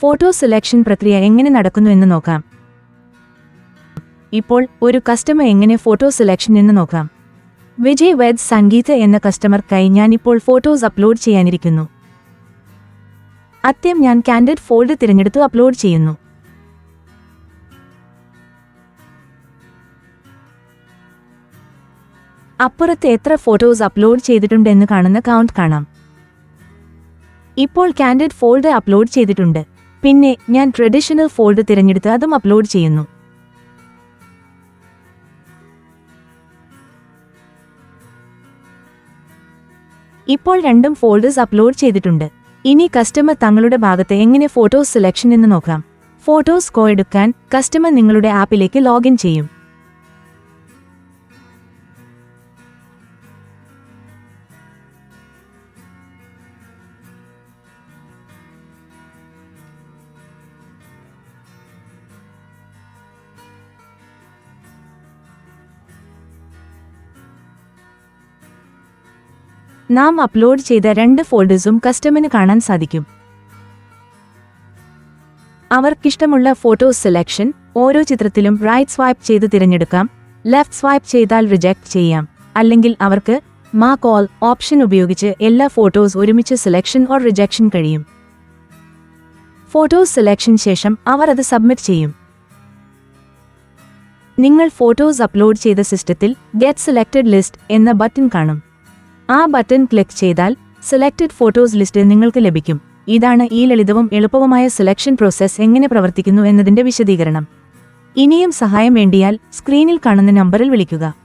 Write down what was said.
Photo selection പ്രക്രിയ എങ്ങനെ നടക്കുന്നു എന്ന് നോക്കാം. ഇപ്പോൾ ഒരു കസ്റ്റമർ എങ്ങനെ ഫോട്ടോ സെലക്ഷൻ എന്ന് നോക്കാം. വിജയ് വെദ് സംഗീത എന്ന കസ്റ്റമർക്കായി ഞാനിപ്പോൾ ഫോട്ടോസ് അപ്ലോഡ് ചെയ്യാനിരിക്കുന്നു. അത്യം ഞാൻ കാൻഡിഡ് ഫോൾഡ് തിരഞ്ഞെടുത്ത് അപ്ലോഡ് ചെയ്യുന്നു. അപ്പുറത്ത് എത്ര ഫോട്ടോസ് അപ്ലോഡ് ചെയ്തിട്ടുണ്ടെന്ന് കാണുന്ന കൗണ്ട് കാണാം. ഇപ്പോൾ കാൻഡിഡ് ഫോൾഡ് അപ്ലോഡ് ചെയ്തിട്ടുണ്ട്. പിന്നെ ഞാൻ ട്രഡീഷണൽ ഫോൾഡ് തിരഞ്ഞെടുത്ത് അതും അപ്ലോഡ് ചെയ്യുന്നു. ഇപ്പോൾ രണ്ടും ഫോൾഡേഴ്സ് അപ്ലോഡ് ചെയ്തിട്ടുണ്ട്. ഇനി കസ്റ്റമർ തങ്ങളുടെ ഭാഗത്ത് എങ്ങനെ ഫോട്ടോസ് സെലക്ഷൻ എന്ന് നോക്കാം. ഫോട്ടോസ് കോ എടുക്കാൻ കസ്റ്റമർ നിങ്ങളുടെ ആപ്പിലേക്ക് ലോഗിൻ ചെയ്യും. നാം അപ്ലോഡ് ചെയ്ത രണ്ട് ഫോൾഡേഴ്സും കസ്റ്റമിന് കാണാൻ സാധിക്കും. അവർക്കിഷ്ടമുള്ള ഫോട്ടോ സെലക്ഷൻ ഓരോ ചിത്രത്തിലും റൈറ്റ് സ്വൈപ്പ് ചെയ്ത് തിരഞ്ഞെടുക്കാം. ലെഫ്റ്റ് സ്വൈപ്പ് ചെയ്താൽ റിജക്ട് ചെയ്യാം. അല്ലെങ്കിൽ അവർക്ക് മാ കോൾ ഓപ്ഷൻ ഉപയോഗിച്ച് എല്ലാ ഫോട്ടോസ് ഒരുമിച്ച് സെലക്ഷൻ ഓർ റിജക്ഷൻ കഴിയും. ഫോട്ടോസ് സെലക്ഷൻ ശേഷം അവർ അത് സബ്മിറ്റ് ചെയ്യും. നിങ്ങൾ ഫോട്ടോസ് അപ്ലോഡ് ചെയ്ത സിസ്റ്റത്തിൽ ഗെറ്റ് സെലക്റ്റഡ് ലിസ്റ്റ് എന്ന ബട്ടൺ കാണും. ആ ബട്ടൺ ക്ലിക്ക് ചെയ്താൽ സെലക്റ്റഡ് ഫോട്ടോസ് ലിസ്റ്റ് നിങ്ങൾക്ക് ലഭിക്കും. ഇതാണ് ഈ ലളിതവും എളുപ്പവുമായ സെലക്ഷൻ പ്രോസസ്സ് എങ്ങനെ പ്രവർത്തിക്കുന്നു എന്നതിന്റെ വിശദീകരണം. ഇനിയും സഹായം വേണ്ടിയാൽ സ്ക്രീനിൽ കാണുന്ന നമ്പറിൽ വിളിക്കുക.